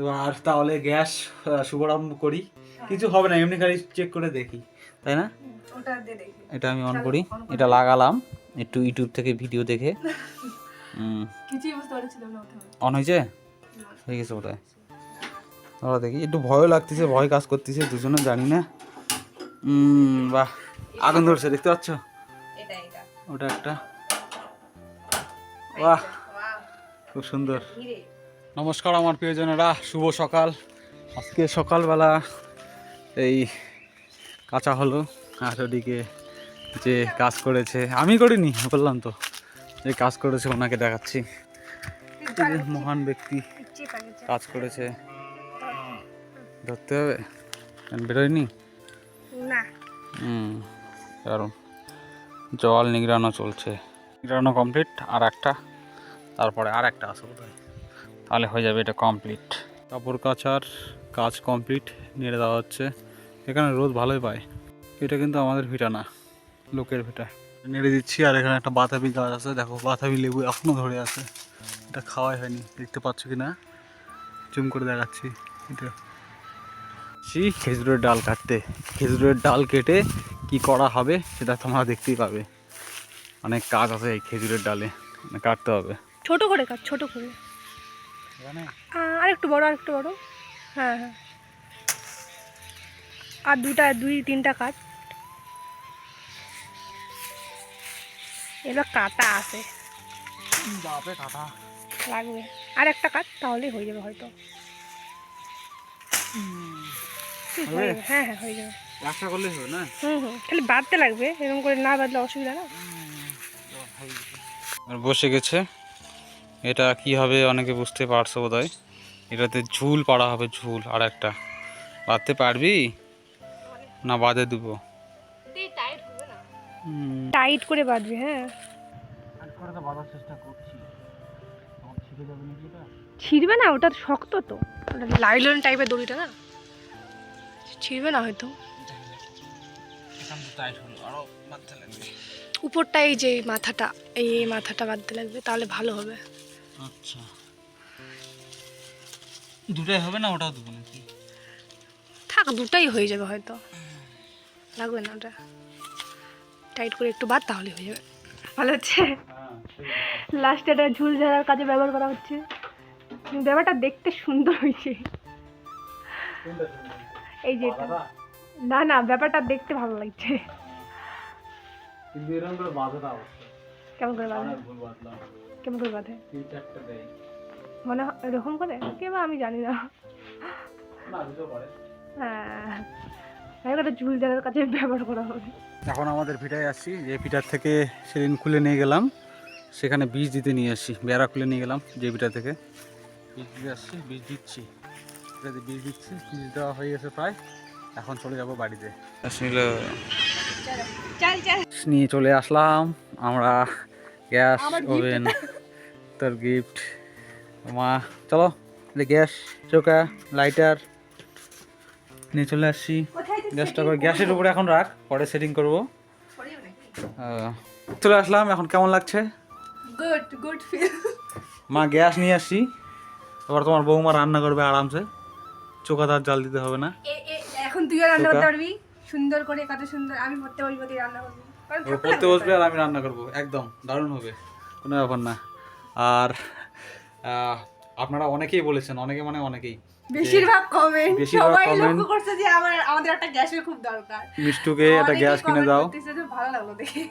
এবার তাহলে গ্যাস শুভারম্ভ করি। কিছু হবে না এমনি খালি চেক করে দেখি তাই না? ওটা এটা আমি অন করি এটা লাগালাম একটু ইউটিউব থেকে ভিডিও দেখে। অন হয়েছে? হয়ে গেছে ওটাই। ওরা দেখি একটু ভয়ও লাগতেছে ভয় কাজ করতেছে দুজনে জানি না। বাহ আগুন ধরছে দেখতে পাচ্ছ? ওটা একটা। বাহ খুব সুন্দর। নমস্কার আমার প্রিয়জনেরা শুভ সকাল। আজকে সকালবেলা এই কাঁচা হলো আর ওদিকে যে কাজ করেছে আমি করিনি বললাম তো যে কাজ করেছে ওনাকে দেখাচ্ছি। মহান ব্যক্তি কাজ করেছে। ধরতে হবে বেরোয়নি? না। হুম কারণ জল নিগড়ানো চলছে। নিগড়ানো কমপ্লিট আর একটা তারপরে আর একটা আসবে তাহলে হয়ে যাবে এটা কমপ্লিট কাপড় কাচার কাজ কমপ্লিট নেড়ে দেওয়া হচ্ছে। এখানে রোদ ভালোই পায়। এটা কিন্তু আমাদের ভিটা না লোকের ভিটা। নেড়ে দিচ্ছি আর এখানে একটা বাতাবি গাছ আছে। দেখো বাতাবি লেবু এখনও ধরে আছে। এটা খাওয়াই হয়নি দেখতে পাচ্ছ কি না জুম করে দেখাচ্ছি এটা। সি খেজুরের ডাল কাটতে। খেজুরের ডাল কেটে কি করা হবে সেটা তোমরা দেখতেই পাবে। অনেক কাজ আছে এই খেজুরের ডালে মানে কাটতে হবে। ছোট করে কাট ছোট করে। আর একটু বড় আর একটু বড়। হ্যাঁ হ্যাঁ। আর দুটা দুই তিনটা কাঠ। এবার কাটা আছে। কাটা। লাগবে। আর একটা কাট তাহলেই হয়ে যাবে হয়তো। হয়ে। হ্যাঁ হ্যাঁ হয়ে যাবে। একটা করলেই হবে না? হুম হুম। খালি বাঁধতে লাগবে। এরকম করে না বাঁধলে অসুবিধা না। আর বসে গেছে। এটা কি হবে অনেকে বুঝতে পারছ বোধ হয় এটাতে ঝুল পাড়া হবে ঝুল আর একটা। বাঁধতে পারবি? না বাঁধে দেবো। টাইট করে বাঁধবে হ্যাঁ। বাঁধার চেষ্টা করছি। ছিঁড়ে যাবে নাকি এটা? ছিঁড়বে না ওটা শক্ত তো। ওটা লাইলন টাইপের দড়িটা না? ছিঁড়বে না হয়তো। এখান তো টাইট হলো আরও বাঁধতে লাগবে। উপরটা এই যে মাথাটা এই এই মাথাটা বাঁধতে লাগবে তাহলে ভালো হবে। আচ্ছা। দুটাই হবে না ওটাও দেবো নাকি? থাক দুটাই হয়ে যাবে হয়তো। লাগবে না ওটা। টাইট করে একটু বাদ তাহলে হয়ে যাবে। ভালো হচ্ছে? হ্যাঁ লাস্টে এটা ঝুল ঝাড়ার কাজে ব্যবহার করা হচ্ছে। ব্যাপারটা দেখতে সুন্দর হয়েছে। এই যে এটা। না না ব্যাপারটা দেখতে ভালো লাগছে। কেমন করে বাঁধে? কেমন করে বাঁধে? দেয়। মনে এরকম করে? কে বা আমি জানি না। হ্যাঁ। একটা ঝুল ঝাড়ার কাজে ব্যবহার করা হবে। এখন আমাদের ভিটায় আসছি। যে ভিটার থেকে সেদিন খুলে নিয়ে গেলাম সেখানে বীজ দিতে নিয়ে আসছি। বেড়া খুলে নিয়ে গেলাম যে ভিটা থেকে। বীজ দিতে আসছি বীজ দিচ্ছি। এটাতে বীজ দিচ্ছি। বীজ দেওয়া হয়ে গেছে প্রায়। এখন চলে যাব বাড়িতে। আসলে চাল চাল। নিয়ে চলে আসলাম। আমরা গ্যাস ওভেন তোর গিফট মা চলো গ্যাস চৌকা লাইটার নিয়ে চলে আসছি গ্যাসটা করে গ্যাসের উপরে এখন রাখ পরে সেটিং করব। চলে আসলাম এখন কেমন লাগছে? গুড গুড ফিল মা গ্যাস নিয়ে আসছি এবার তোমার বৌমা রান্না করবে আরামসে। চোখা তার জাল দিতে হবে না। এখন তুইও রান্না করতে পারবি? সুন্দর করে কত সুন্দর আমি পড়তে বসবো তুই রান্না করবি। পড়তে বসবে আর আমি রান্না করব। একদম দারুণ হবে। কোনো ব্যাপার না। আর আপনারা অনেকেই বলেছেন অনেকে মানে অনেকেই বেশিরভাগ কমেন্ট সবাই লক্ষ্য করছে যে আমার আমাদের একটা গ্যাসের খুব দরকার। মিষ্টুকে একটা গ্যাস কিনে দাও। ভালো লাগল দেখে।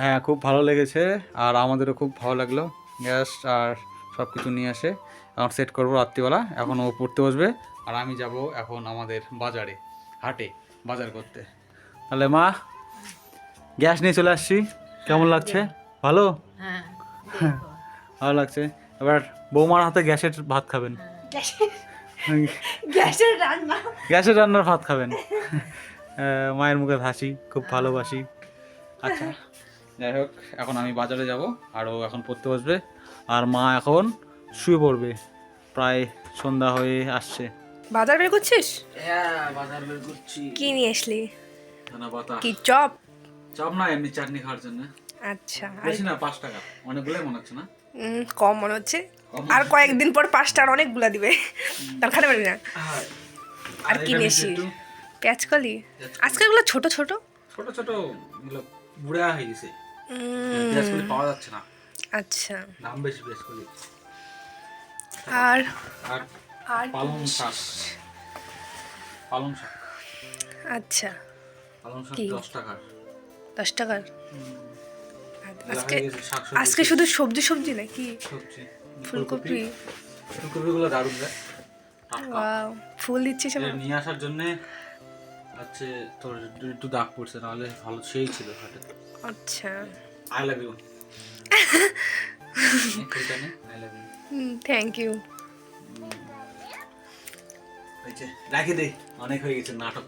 হ্যাঁ খুব ভালো লেগেছে আর আমাদেরও খুব ভালো লাগল গ্যাস আর সব কিছু নিয়ে আসে এখন সেট করব রাত্রিবেলা এখন ও পড়তে বসবে আর আমি যাব এখন আমাদের বাজারে হাটে বাজার করতে। তাহলে মা গ্যাস নিয়ে চলে আসছি। কেমন লাগছে? ভালো? হ্যাঁ। ভালো লাগছে। এবার বৌমার হাতে গ্যাসের ভাত খাবেন। গ্যাসের রান্না। গ্যাসের রান্নার ভাত খাবেন। মায়ের মুখে হাসি খুব ভালোবাসি। আচ্ছা যাই হোক এখন আমি বাজারে যাব আর ও এখন পড়তে বসবে আর মা এখন শুয়ে পড়বে। প্রায় সন্ধ্যা হয়ে আসছে। বাজার বের করছিস? হ্যাঁ বাজার বের করছি। কি নিয়ে আসলি? কি চপ? চপ না এমনি চাটনি খাওয়ার জন্য। আচ্ছা বেশি না পাঁচ টাকা। অনেকগুলোই মনে হচ্ছে না? কম মনে হচ্ছে। আর কয়েকদিন পর পাঁচটা আর অনেকগুলা দিবে। তার খাতে পারবি না। আর কি বেশি? পেঁয়াজকলি আজকালগুলো ছোট ছোট? ছোট ছোট বুড়া হয়ে গেছে। পেঁয়াজকলি পাওয়া যাচ্ছে না। আচ্ছা। দাম বেশি পেঁয়াজকলি আর? আর পালং শাক। পালং শাক। আচ্ছা। পালং শাক? দশ টাকার। দশ টাকার? আজকে আজকে শুধু সবজি সবজি নাকি সবজি ফুলকপি? ফুলকপিগুলো দারুণ ওয়াও ফুল দিচ্ছে সব নিয়ে আসার জন্য হচ্ছে তোর একটু দাগ পড়ছে নাহলে ভালো সেই ছিল আচ্ছা। I love you I love you thank you রাখি দে অনেক হয়ে গেছে নাটক।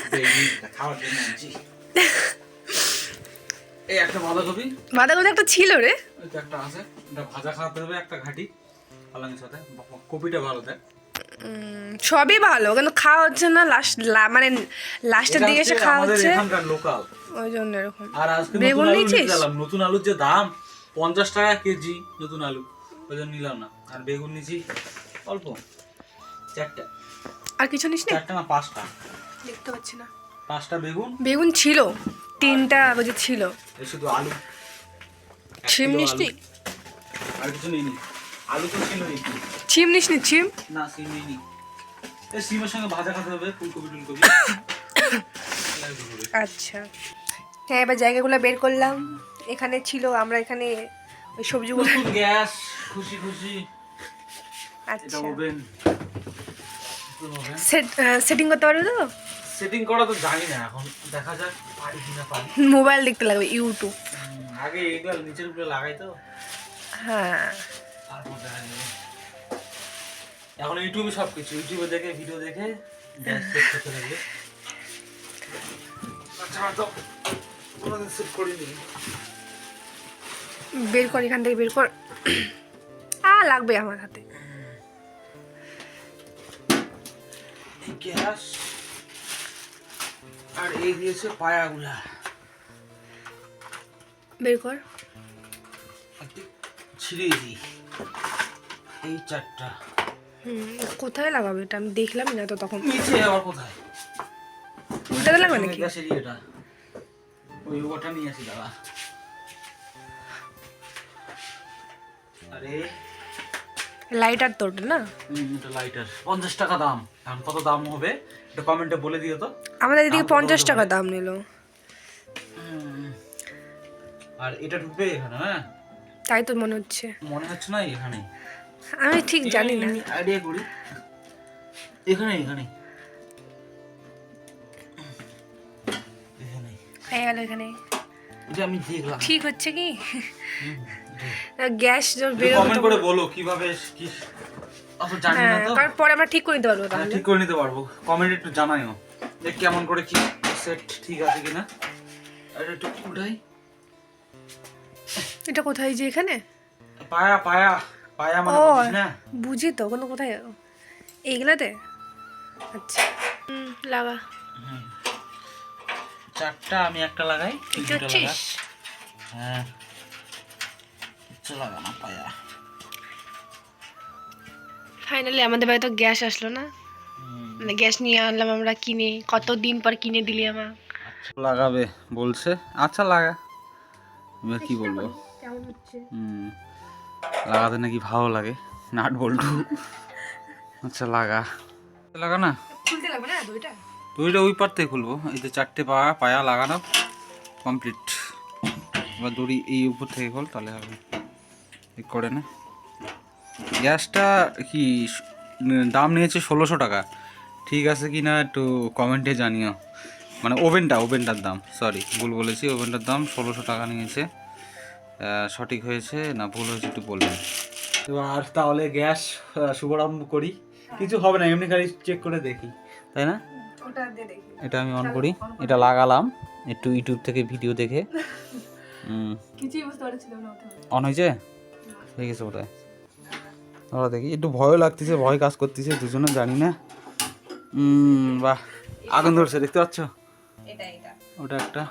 খাওয়ার জন্য এই একটা বাঁধাকপি। বাঁধাকপি একটা ছিল রে। একটা আছে এটা ভাজা খাওয়াতে হবে একটা ঘাটি পালংয়ের সাথে। কপিটা ভালো দেয়। সবই ভালো কিন্তু খাওয়া হচ্ছে না লাস্ট মানে লাস্টের দিকে এসে খাওয়া হচ্ছে। লোকাল ওই জন্য এরকম। আর আজকে নতুন বেগুন নিয়েছিস? নতুন আলুর যে দাম পঞ্চাশ টাকা কেজি নতুন আলু। ওই জন্য নিলাম না। আর বেগুন নিয়েছি অল্প। চারটা। আর কিছু নিস নি চারটা না পাঁচটা। দেখতে পাচ্ছি না। পাঁচটা বেগুন। বেগুন ছিল। তিনটা বুঝে ছিল। শুধু আলু। ছিম কিলো নিস নি আর কিছু নিইনি। আলু তো ছিল ছিম নিস নি ছিম? না সিম নিইনি। এই সিমের সঙ্গে ভাজা খেতে হবে ফুলকপি টুলকপি। আচ্ছা। হ্যাঁ এবার জায়গাগুলো বের করলাম। এখানে ছিল আমরা এখানে ওই সবজিগুলো গ্যাস খুশি খুশি। আচ্ছা। সেটিং করতে পারবে তো? সেটিং করা তো জানি না এখন দেখা যাক পারি কিনা পারি। মোবাইল দেখতে লাগবে ইউটিউব। আগে এগুলো নিচের উপরে লাগাই তো। হ্যাঁ। তারপর দেখা যাবে। এখন ইউটিউবে সব কিছু ইউটিউবে দেখে ভিডিও দেখে সেট করতে লাগবে। আচ্ছা তো কোনোদিন সেট করিনি। বের কর এখান থেকে বের কর। আ লাগবে আমার হাতে। গ্যাস। আর এই দিয়েছে পায়াগুলা। বের কর। ছিঁড়ে দিই এই চারটা। কোথায় লাগাবে এটা? আমি দেখলাম না তো তখন। নিচে আবার কোথায়? উল্টাতে লাগবে নাকি? গ্যাসের এটা। ওই ওটা নিয়ে আসি দাদা আরে। লাইটার তো ওটা না এটা লাইটার পঞ্চাশ টাকা দাম। এখন কত দাম হবে? এটা কমেন্টে বলে দিও তো। আমাদের এদিকে পঞ্চাশ টাকা দাম নিল। আর এটা ঢুকবে এখানে হ্যাঁ? তাই তো মনে হচ্ছে। মনে হচ্ছে না এখানে? আমি ঠিক জানি না। আইডিয়া করি। এখানে এখানে। এখানে। গেল এখানে। এটা আমি দেখলাম। ঠিক হচ্ছে কি? গ্যাস কমেন্ট করে বলো কীভাবে কি অত জানি না হ্যাঁ তো। কারণ পরে আমরা ঠিক করে নিতে পারব তাহলে। ঠিক করে নিতে পারব। কমেন্ট একটু জানাইও যে কেমন করে কি সেট ঠিক আছে কিনা। আর একটু উঠাই এটা কোথায় যে এখানে? পায়া পায়া পায়া মানে ও বুঝিস না? বুঝি তো কোনো কোথায়? এইগুলাতে? আচ্ছা হুম লাগা। চারটা আমি একটা লাগাই দুটো লাগা। পাচ্ছিস হ্যাঁ লাগানো পায়া। ফাইনালি আমাদের বাড়িতে গ্যাস আসলো না? মানে গ্যাস নিয়ে আনলাম আমরা কিনে কত দিন পর কিনে দিলি আমার লাগাবে বলছে। আচ্ছা লাগা। এবার কি বলব? কেমন হচ্ছে? হুম। লাগাতে নাকি ভালো লাগে নাট বল্টু। আচ্ছা লাগা। লাগা না? খুলতে লাগবে না দুইটা? দুইটা ওই পার থেকে খুলবো। এই যে চারটে পা পায়া লাগানো কমপ্লিট এবার দড়ি এই উপর থেকে খোল তাহলে হবে। ঠিক করে না। গ্যাসটা কি দাম নিয়েছে ষোলোশো টাকা। ঠিক আছে কি না একটু কমেন্টে জানিও। মানে ওভেনটা ওভেনটার দাম সরি ভুল বলেছি ওভেনটার দাম ষোলোশো টাকা নিয়েছে। সঠিক হয়েছে না ভুল হয়েছে একটু বলবেন। এবার তাহলে গ্যাস শুভারম্ভ করি। কিছু হবে না এমনি খালি চেক করে দেখি। তাই না? ওটা দিয়ে দেখি। এটা আমি অন করি। এটা লাগালাম একটু ইউটিউব থেকে ভিডিও দেখে। অন হয়েছে? হয়ে গেছে ওটাই। ওরা দেখি। একটু ভয়ও লাগতেছে ভয় কাজ করতেছে দুজনে জানি না। বাহ আগুন ধরছে দেখতে পাচ্ছ? ওটা একটা।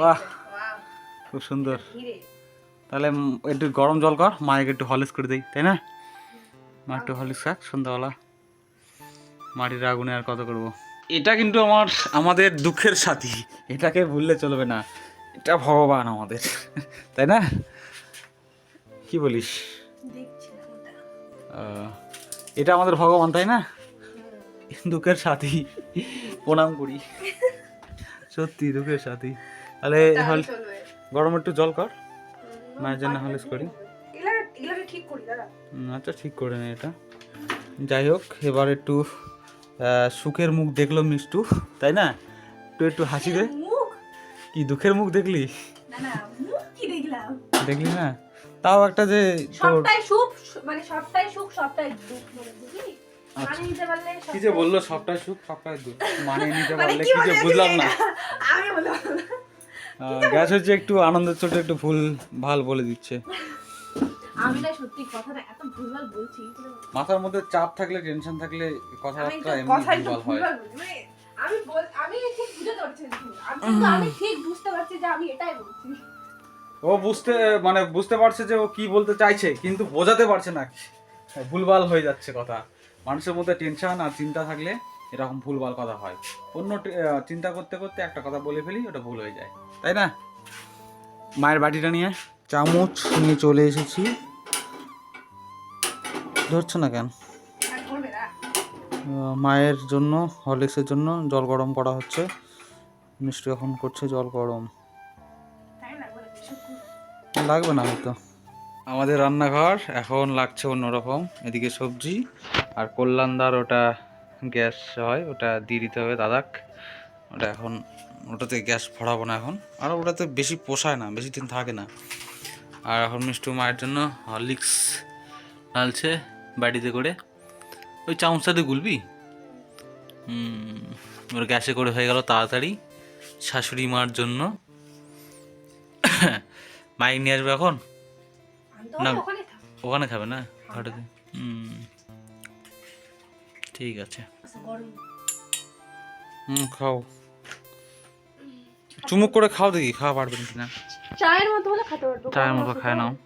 বাহ খুব সুন্দর। তাহলে একটু গরম জল কর মায়েকে একটু হলিস করে দিই তাই না? মা একটু হলিস খাক সন্ধ্যাবেলা। মাটির আগুনে আর কত করব? এটা কিন্তু আমার আমাদের দুঃখের সাথী এটাকে ভুললে চলবে না। এটা ভগবান আমাদের তাই না? কি বলিস? এটা আমাদের ভগবান তাই না? দুঃখের সাথী। প্রণাম করি। সত্যি দুঃখের সাথী। তাহলে হল গরম একটু জল কর। মায়ের জন্য হলিস করি। আচ্ছা ঠিক করে নে এটা। যাই হোক এবার একটু সুখের মুখ দেখল মিষ্টু তাই না? একটু একটু হাসি দে। কি দুঃখের মুখ দেখলি? দেখলি না? তাও একটা যে সবটাই সুখ মানে সবটাই সুখ সবটাই দুঃখ মানে বুঝলি? আচ্ছা। কি যে বলল সবটাই সুখ সবটাই দুঃখ? মানে নিতে মানে পারলে কি যে বুঝলাম না। আমি বললাম গ্যাস হচ্ছে একটু আনন্দের ছোট একটু ভুল ভালো বলে দিচ্ছে। আমি না সত্যি কথাটা এত ভুলভাল বলছি মাথার মধ্যে চাপ থাকলে টেনশন থাকলে কথাবার্তা এমনি ভুলভাল হয়। মানে আমি আমি ঠিক বুঝতে পারছি না। কিন্তু আমি কিন্তু আমি ঠিক বুঝতে পারছি যে আমি এটাই বলছি। ও বুঝতে মানে বুঝতে পারছে যে ও কি বলতে চাইছে, কিন্তু বোঝাতে পারছে না। ভুলভাল হয়ে যাচ্ছে কথা। মানুষের মধ্যে টেনশন আর চিন্তা থাকলে এরকম ভুলভাল কথা হয়। অন্য চিন্তা করতে করতে একটা কথা বলে ফেলি, ওটা ভুল হয়ে যায়। তাই না? মায়ের বাটিটা নিয়ে চামচ নিয়ে চলে এসেছি। ধরছো না কেন? মায়ের জন্য, হরলিক্সের জন্য জল গরম করা হচ্ছে। মিষ্টি এখন করছে, জল গরম। লাগবে না হয়তো। আমাদের রান্নাঘর এখন লাগছে অন্যরকম। এদিকে সবজি আর কল্যাণদার ওটা গ্যাস হয়, ওটা দিয়ে দিতে হবে দাদাক। ওটা এখন, ওটাতে গ্যাস ভরাবো না এখন। আর ওটাতে বেশি পোষায় না, বেশি দিন থাকে না। আর এখন মিষ্টু মায়ের জন্য হরলিক্স ঢালছে বাড়িতে করে। ওই চামচটাতে গুলবি? ওর গ্যাসে করে হয়ে গেল তাড়াতাড়ি। শাশুড়ি মার জন্য। মাইক নিয়ে আসবে এখন? না। ওখানে খাবে না? ঘাটাতে হুম। ঠিক আছে। হুম খাও। চুমুক করে খাও দেখি খাওয়া পারবেন কিনা। চায়ের মতো হলে খেতে পারব চায়ের মতো খায় নাও।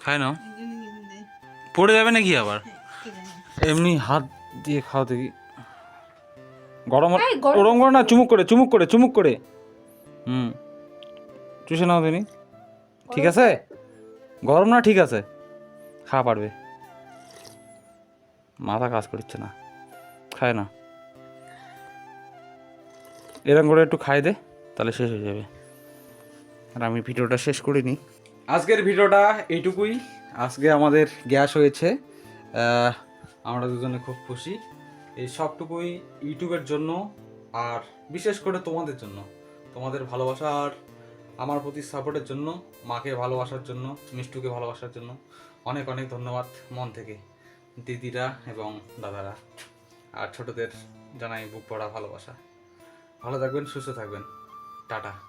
খায় নাও। পড়ে যাবে নাকি আবার? এমনি হাত দিয়ে খাও দেখি। গরম গরম- করে না চুমুক করে চুমুক করে চুমুক করে। হুম। চুষে নাও তুমি। ঠিক আছে? গরম না? ঠিক আছে। খাওয়া পারবে। মাথা কাজ করছে না। খায় না। এরকম করে একটু খাই দে তাহলে শেষ হয়ে যাবে। আর আমি ভিডিওটা শেষ করিনি। আজকের ভিডিওটা এইটুকুই। আজকে আমাদের গ্যাস হয়েছে। আমরা দুজনে খুব খুশি। এই সবটুকুই ইউটিউবের জন্য আর বিশেষ করে তোমাদের জন্য। তোমাদের ভালোবাসা আর আমার প্রতি সাপোর্টের জন্য, মাকে ভালোবাসার জন্য, মিষ্টুকে ভালোবাসার জন্য অনেক অনেক ধন্যবাদ মন থেকে, দিদিরা এবং দাদারা আর ছোটদের জানাই বুক পড়া ভালোবাসা। ভালো থাকবেন, সুস্থ থাকবেন। টাটা।